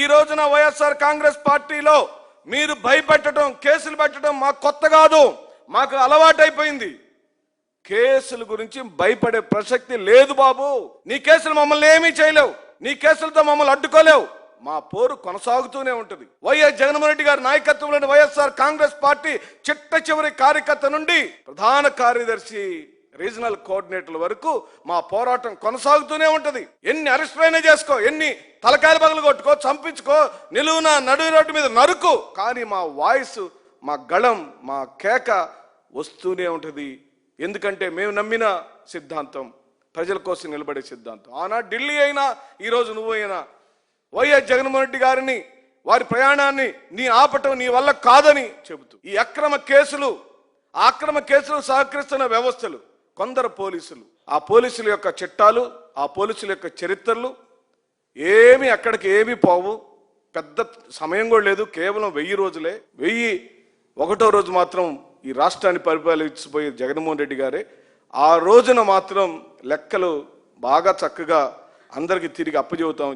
ఈ రోజున వైఎస్ఆర్ కాంగ్రెస్ పార్టీలో మీరు భయపెట్టడం కేసులు పెట్టడం మాకు కొత్త కాదు. మాకు అలవాటైపోయింది. కేసుల గురించి భయపడే ప్రసక్తి లేదు బాబు. నీ కేసులు మమ్మల్ని ఏమీ చేయలేవు. నీ కేసులతో మమ్మల్ని అడ్డుకోలేవు. మా పోరు కొనసాగుతూనే ఉంటుంది. వైఎస్ జగన్మోహన్ రెడ్డి గారి నాయకత్వంలోని వైఎస్ఆర్ కాంగ్రెస్ పార్టీ చిట్ట చివరి కార్యకర్త నుండి ప్రధాన కార్యదర్శి రీజనల్ కోఆర్డినేటర్ల వరకు మా పోరాటం కొనసాగుతూనే ఉంటుంది. ఎన్ని అరెస్టులైనా చేసుకో ఎన్ని తలకాయలు పగలు కొట్టుకో చంపించుకో నిలువున నడువు రోడ్డు మీద నరుకు. కానీ మా వాయిస్ మా గళం మా కేక వస్తూనే ఉంటుంది. ఎందుకంటే మేము నమ్మిన సిద్ధాంతం ప్రజల కోసం నిలబడే సిద్ధాంతం. ఆనాడు ఢిల్లీ అయినా ఈరోజు నువ్వు అయినా వైఎస్ జగన్మోహన్ రెడ్డి గారిని వారి ప్రయాణాన్ని నీ ఆపటం నీ వల్ల కాదని చెబుతూ ఈ అక్రమ కేసులు అక్రమ కేసులు సహకరిస్తున్న వ్యవస్థలు కొందరు పోలీసులు. ఆ పోలీసుల యొక్క చట్టాలు ఆ పోలీసుల యొక్క చరిత్రలు ఏమి అక్కడికి ఏమీ పోవు. పెద్ద సమయం కూడా లేదు. కేవలం వెయ్యి రోజులే. వెయ్యి ఒకటో రోజు మాత్రం ఈ రాష్ట్రాన్ని పరిపాలించిపోయే జగన్మోహన్ రెడ్డి గారే. ఆ రోజున మాత్రం లెక్కలు బాగా చక్కగా అందరికీ తిరిగి అప్పచెబుతాం.